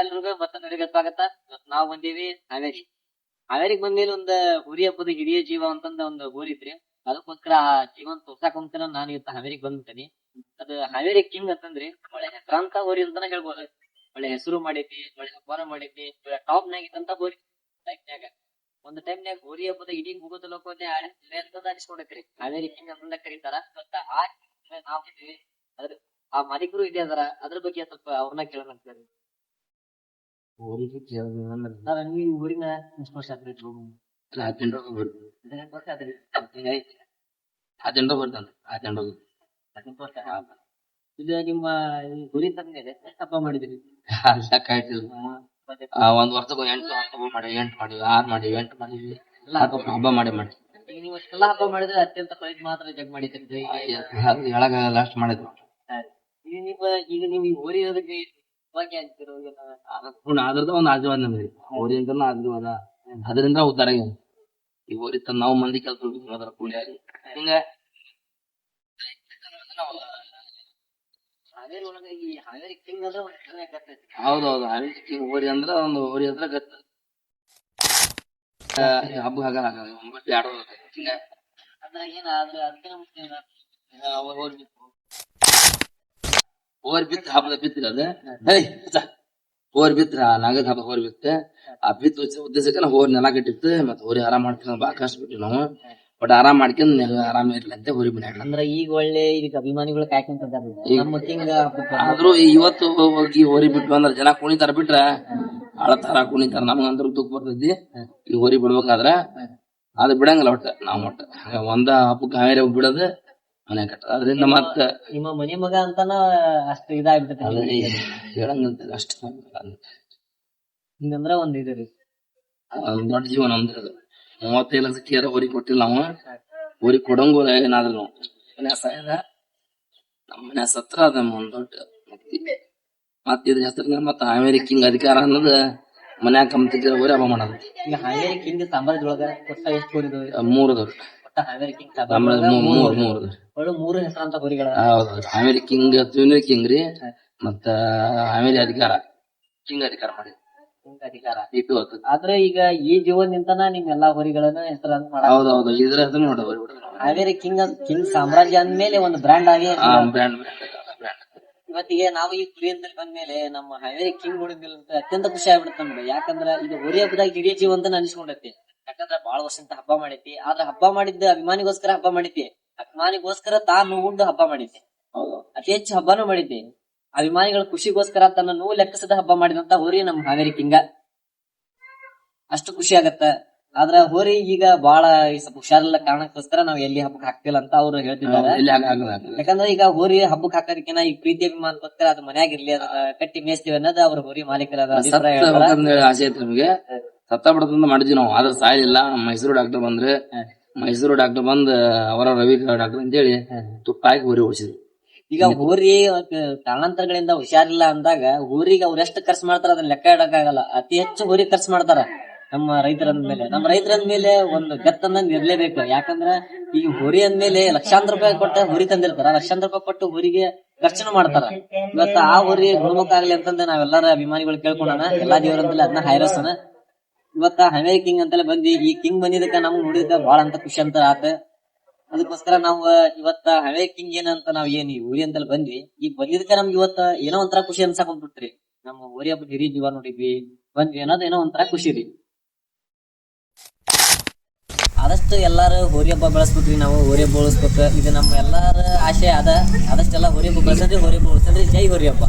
ಎಲ್ರಿಗೂ ಮತ್ತೆ ನಡಿಗೆ ಸ್ವಾಗತ. ಇವತ್ತು ನಾವು ಬಂದೀವಿ ಹಾವೇರಿ. ಹಾವೇರಿಗೆ ಬಂದ್ಮೇಲೆ ಒಂದ್ ಹುರಿ ಹಬ್ಬದ ಹಿರಿಯ ಜೀವ ಅಂತಂದ ಒಂದು ಊರಿದ್ರಿ ಅದಕ್ಕೋಸ್ಕರ ಆ ಜೀವನ ತೋರ್ಸಾಕ ಹೋಗ್ತಾನ ನಾನು ಇವತ್ತು ಹಾವೇರಿಗೆ ಬಂದ್ಬಿಟ್ಟೇನಿ. ಅದು ಹಾವೇರಿ ಕಿಂಗ್ ಅಂತಂದ್ರಿ. ಒಳ್ಳೆ ಹೆಸರಾಂತ ಊರಿ ಅಂತಾನೆ ಹೇಳ್ಬೋದು. ಒಳ್ಳೆ ಹೆಸರು ಮಾಡೈತಿ ಒಳ್ಳೆ ಹಬ್ಬನ ಮಾಡೈತಿ ಟಾಪ್ ನಾಗ ಇತ್ತಂತ ಊರಿ ಟೈಮ್ನ್ಯಾಗ ಒಂದ್ ಟೈಮ್ನ್ಯಾಗ ಹೋರಿ ಹಬ್ಬದ ಇಡೀ ಮುಗಿದ ಲೋಕೋನೆ ಅಂತಂದ ಅನಿಸ್ಕೊಂಡೈತ್ರಿ. ಹಾವೇರಿ ಕಿಂಗ್ ಅಂತಂದ ಕರೀತಾರ. ಮತ್ತ ಆ ನಾವು ಅದ್ರ ಆ ಮಾಲೀಕರು ಇದೆ ಅದರ. ಅದ್ರ ಬಗ್ಗೆ ಸ್ವಲ್ಪ ಅವ್ರನ್ನ ಕೇಳೋಣ ಊರಿನ ಎಷ್ಟು ವರ್ಷ ಆತ್ರಿ ಹದಿನೆಂಟು ವರ್ಷ ಆತ್ರಿ ಹದಿನೆಂಟು ಬರ್ತಾನೆ ಹದಿನೆಂಟು ಹದಿನೆಂಟು ವರ್ಷ ಆತ. ಇದು ನಿಮ್ಮ ಗುರಿ ಎಷ್ಟು ಹಬ್ಬ ಮಾಡಿದ್ರಿ ಒಂದ್ ವರ್ಷಕ್ಕೆ ಎಂಟು ಹಬ್ಬ ಮಾಡಿ ಎಂಟು ಮಾಡಿವಿ ಆರ್ ಮಾಡಿವಿ ಎಂಟು ಮಾಡಿವಿ ಎಲ್ಲ ಹಬ್ಬ ಮಾಡಿ ಮಾಡಿ. ಈಗ ನೀವು ಎಲ್ಲ ಹಬ್ಬ ಮಾಡಿದ್ರೆ ಅತ್ಯಂತ ಕೊನೆಗೆ ಮಾತ್ರ ಜಗ್ ಮಾಡಿದ್ರಿ ಲಾಸ್ಟ್ ಮಾಡಿದ್ರು. ಈಗ ನಿಮ್ಮ ಈಗ ನೀವು ಈ ಅದ್ರದ್ದು ಒಂದು ಆಶೀರ್ವಾದ ನಮ್ಗೆ. ಊರಿಂದ ಆಶೀರ್ವಾದ. ಅದರಿಂದ ಉದ್ದಾರ. ಈ ಓರಿ ತಂದ್ ನಾವು ಮಂದಿ ಕೆಲಸ ಅದರ ಕೂಲಿ ಆಗಿ ಹಿಂಗ ಈ ಹಾವೇರಿ ಕಿಂಗ್ ಹೌದೌದು ಊರಿ ಅಂದ್ರ ಒಂದು ಓರಿ ಅಂದ್ರ ಗತ್ತ ಹಬ್ಬ ಆಗಲ್ಲ ಆಗಲ್ಲ ಒಂಬತ್ತು ಎರಡು ಹಿಂಗ. ಅಂದ್ರೆ ಏನ ಅದ್ರ ಅದಕ್ಕಿಂತ ಮುಂಚೆ ಏನ? ಅವಾಗ ಹೋರಿ ಬಿತ್ತ ಹಬ್ಬದ ಬಿತ್ತಿರ ಅದ? ಹೋರ್ ಬಿತ್ರ ನಾಗದ ಹಬ್ಬ ಹೋರಿ ಬಿತ್ತ. ಆ ಬಿತ್ತು ಉದ್ದೇಶ- ಉದ್ದೇಶಕ್ಕೆ ಹೋರ್ ನೆಲ ಕಟ್ಟಿತ್ತು ಮತ್ತೆ ಹೋರಿ ಆರಾಮ್ ಮಾಡ್ಕೊಂಡು ಬಾ ಕಷ್ಟ ಬಿಟ್ಟು ನಾವು. ಬಟ್ ಆರಾಮ್ ಮಾಡ್ಕೊಂಡು ನೆಲ ಆರಾಮ ಇರ್ಲಿ ಅಂತ ಹೋರಿ ಬಿಡ ಅಂದ್ರೆ ಈಗ ಒಳ್ಳೆ ಈಗ ಅಭಿಮಾನಿಗಳು ಆದ್ರೂ ಇವತ್ತು ಹೋಗಿ ಹೋರಿ ಬಿಟ್ಟು ಅಂದ್ರೆ ಜನ ಕುಣಿತಾರ ಬಿಟ್ರ? ಅಳತಾರ ಕುಣಿತಾರ ನಮಗಂದ್ರ ದುಃಖ ಬರ್ತೈತಿ. ಈ ಹೋರಿ ಬಿಡ್ಬೇಕಾದ್ರ ಅದು ಬಿಡಂಗಿಲ್ಲ ಒಟ್ಟ ನಾವ್ ಒಟ್ಟ. ಒಂದ ಹಬ್ಬಕ್ಕೆ ಹಬ್ಬ ಬಿಡೋದು ಮನೆ ಕಟ್ಟ ಅದರಿಂದ ಮತ್ತ ನಿಮ್ಮ ಮನಿ ಮಗ ಅಂತಾನ ಅಷ್ಟ ಇದಾಗ್ಬಿಟ್ಟೈತಿ ಹೇಳಂಗಂತ ಅಷ್ಟ ಹಿಂಗಂದ್ರ ಒಂದ್ ಇದು ರೀ. ಒಂದ್ ದೊಡ್ಡ ಜೀವನ ಅಂದ್ರೆ ಅದು. ಮೂವತ್ತೈದು ಲಕ್ಷ ಕೇರ ಊರಿಗೆ ಕೊಟ್ಟಿಲ್ಲ ನಾವು ಊರಿಗೆ ಕೊಡಂಗು ಏನಾದ್ರು. ನಾವು ಮನೆ ಸಾಯದ ನಮ್ಮ ಮನೆ ಸತ್ರ ಅದ ಒಂದ್ ದೊಡ್ಡ ಮತ್ತ ಇದ್ರ ಹೆಸರಿನ ಮತ್ತ ಹಾವೇರಿ ಕಿಂಗ್ ಅಧಿಕಾರ ಅನ್ನೋದು ಮನ್ಯಾಗ ಕಮ್ತಿದ್ರೆ ಊರ ಹಬ್ಬ ಮಾಡೋದು. ಈಗ ಹಾವೇರಿ ಕಿಂಗ್ ಸಾಮ್ರಾಜ್ಯ ಒಳಗ ಎಷ್ಟು ಮೂರು ಅದಾವ್ರಿ ಒಟ್ಟ ಹಾವೇರಿ ಕಿಂಗ್ ಆಮೇಲೆ ಮೂರ್ ಮೂರ್. ಒಳ್ಳೆ ಮೂರು. ಹೆಸರಂತ ಹೋರಿಗಳ ಹೌದೌದು ಹಾವೇರಿ ಕಿಂಗ್ ಜೂನಿಯರ್ ಕಿಂಗ್ ರೀ. ಮತ್ತ ಹಾವೇರಿ ಅಧಿಕಾರ. ಕಿಂಗ್ ಅಧಿಕಾರ ಮಾಡಿ ಕಿಂಗ್ ಅಧಿಕಾರ. ಇದು ಆದ್ರೆ ಈಗ ಈ ಜೀವನದಿಂದನ ನಿಮ್ ಎಲ್ಲಾ ಹೊರಿಗಳನ್ನ ಹೆಸರನ್ನ ಮಾಡ ಹೌದೌದು ಇದ್ರ ಹೆಸರು ನೋಡಿ ಹೋರಿ ಹಾವೇರಿ ಕಿಂಗ್ ಕಿಂಗ್ ಸಾಮ್ರಾಜ್ಯ ಅಂದ್ಮೇಲೆ ಒಂದು ಬ್ರ್ಯಾಂಡ್ ಆಗಿ ಬ್ರ್ಯಾಂಡ್ ಇವತ್ತಿಗೆ ನಾವು ಈ ಕುರಿಯಂತಲ್ಲಿ ಬಂದ್ಮೇಲೆ ನಮ್ಮ ಹಾವೇರಿ ಕಿಂಗ್ ನೋಡಿದ್ಮೇಲೆ ಅಂತ ಅತ್ಯಂತ ಖುಷಿ ಆಗ್ಬಿಡುತ್ತೆ ನಮ್ಗೆ ಯಾಕಂದ್ರ ಇದು ಹೊರಿ ಹಬ್ಬದಾಗ ಹಿಡಿಯ ಜೀವ ಅಂತ ಅನಿಸ್ಕೊಂಡೈತಿ ಯಾಕಂದ್ರ ಬಾಳ ವರ್ಷಂತ ಹಬ್ಬ ಮಾಡೈತಿ ಆದ್ರ ಹಬ್ಬ ಮಾಡಿದ್ದ ಅಭಿಮಾನಿಗೋಸ್ಕರ ಹಬ್ಬ ಮಾಡಿದ್ದೆ ಅಭಿಮಾನಿಗೋಸ್ಕರ ತಾನು ಉಂಡು ಹಬ್ಬ ಮಾಡಿದ್ದೆ ಅತಿ ಹೆಚ್ಚು ಹಬ್ಬನೂ ಮಾಡಿದ್ದೆ ಅಭಿಮಾನಿಗಳ ಖುಷಿಗೋಸ್ಕರ ತನ್ನ ನೋವು ಲೆಕ್ಕಿಸದ ಹಬ್ಬ ಮಾಡಿದಂತ ಹೋರಿ ನಮ್ಮ ಹಾವೇರಿ ಕಿಂಗ. ಅಷ್ಟು ಖುಷಿ ಆಗತ್ತ. ಆದ್ರ ಹೋರಿ ಈಗ ಬಾಳ ಈ ಸ್ವಲ್ಪ ಹುಷಾರಿಲ್ಲ ಕಾರಣಕ್ಕೋಸ್ಕರ ನಾವ್ ಎಲ್ಲಿ ಹಬ್ಬಕ್ಕೆ ಹಾಕ್ತಿಲ್ಲ ಅಂತ ಅವ್ರು ಹೇಳ್ತಿದ್ದಾರೆ. ಯಾಕಂದ್ರೆ ಈಗ ಹೋರಿ ಹಬ್ಬಕ್ಕೆ ಹಾಕೋದಕ್ಕಿಂತ ಈ ಪ್ರೀತಿ ಅಭಿಮಾನಕ್ಕೋಸ್ಕರ ಅದು ಮನ್ಯಾಗ ಇರ್ಲಿ ಅದನ್ನ ಕಟ್ಟಿ ಮೇಯಿಸ್ತೀವಿ ಅನ್ನೋದು ಅವ್ರ ಹೋರಿ ಮಾಲೀಕರ ಆಸೆ ಐತಿ ನಮಗೆ. ಸತ್ತ ಬಿಡತಂತ ಮಾಡಿದ್ವಿ ನಾವು. ಆದ್ರೆ ಸಾಯಲಿಲ್ಲ. ನಮ್ಮ ಮೈಸೂರು ಡಾಕ್ಟರ್ ಬಂದ್ರೆ, ಮೈಸೂರು ಡಾಕ್ಟರ್ ಬಂದ್ ಅವರ ರವಿ ಡಾಕ್ಟರ್ ಅಂತೇಳಿ ತುಪ್ಪ ಹಾಕಿ ಊರಿ ಓಡಿಸಿದ್ರು ಈಗ ಹೋರಿ ಕಾರಣಾಂತರಗಳಿಂದ ಹುಷಾರಿಲ್ಲ ಅಂದಾಗ ಊರಿಗೆ ಅವ್ರ ಎಷ್ಟು ಖರ್ಚು ಮಾಡ್ತಾರ ಅದನ್ನ ಲೆಕ್ಕ ಇಡಕ್ಕಾಗಲ್ಲ ಅತಿ ಹೆಚ್ಚು ಹೋರಿ ಖರ್ಚು ಮಾಡ್ತಾರ ನಮ್ಮ ರೈತರ ಮೇಲೆ. ನಮ್ಮ ರೈತರ ಮೇಲೆ ಒಂದು ಗತ್ತನ್ನ ನಿರ್ಲೇಬೇಕು ಯಾಕಂದ್ರ ಈ ಹೋರಿ ಅಂದ್ಮೇಲೆ ಲಕ್ಷಾಂತರ ರೂಪಾಯಿ ಕೊಟ್ಟ ಹುರಿ ತಂದಿರ್ತಾರ. ಲಕ್ಷಾಂತರ ರೂಪಾಯಿ ಕೊಟ್ಟು ಹೋರಿಗೆ ಖರ್ಚುನು ಮಾಡ್ತಾರ. ಇವತ್ತ ಆ ಹೋರಿ ಗುಣಮುಖ ಅಂತಂದ ನಾವೆಲ್ಲರ ಅಭಿಮಾನಿಗಳು ಕೇಳ್ಕೊಂಡಾನ. ಎಲ್ಲಾ ದೇವರಂದ್ರೆ ಅದನ್ನ ಹೈರಸನ ಇವತ್ತ ಹಳೆ ಕಿಂಗ್ ಅಂತಲೇ ಬಂದ್ವಿ. ಈ ಕಿಂಗ್ ಬಂದಿದ್ದಕ್ಕ ನಮ್ಗ್ ನೋಡಿದ ಬಹಳ ಅಂತ ಖುಷಿ ಅಂತ ಆತ. ಅದಕ್ಕೋಸ್ಕರ ನಾವು ಇವತ್ತ ಹಳೆ ಕಿಂಗ್ ಏನಂತ ನಾವ್ ಏನ್ ಈ ಊರಿ ಅಂತಲ್ಲಿ ಬಂದ್ವಿ. ಈಗ ಬಂದಿದ್ದಕ್ಕ ನಮ್ಗೆ ಇವತ್ತ ಏನೋ ಒಂಥರ ಖುಷಿ ಅನ್ಸಕ್ ಬಂದ್ಬಿಟ್ರಿ. ನಮ್ಮ ಊರಿ ಹಬ್ಬ ಹಿರಿ ಜೀವ ನೋಡಿದ್ವಿ. ಬಂದ್ವಿ ಅನ್ನೋದು ಏನೋ ಒಂಥರ ಖುಷಿ ರೀ. ಆದಷ್ಟು ಎಲ್ಲಾರು ಹೋರಿ ಹಬ್ಬ ಬೆಳೆಸ್ಬೇಕ್ರಿ, ನಾವು ಹೋರಿ ಹಬ್ಬ ಇದು ನಮ್ಮ ಎಲ್ಲಾರ ಆಶೆ ಅದ. ಆದಷ್ಟೆಲ್ಲ ಹೋರಿ ಹಬ್ಬ ಬೆಳೆಸನ್ರಿ ಹೋರಿ ಹಬ್ಬ ಜೈ ಹೋರಿ ಹಬ್ಬ.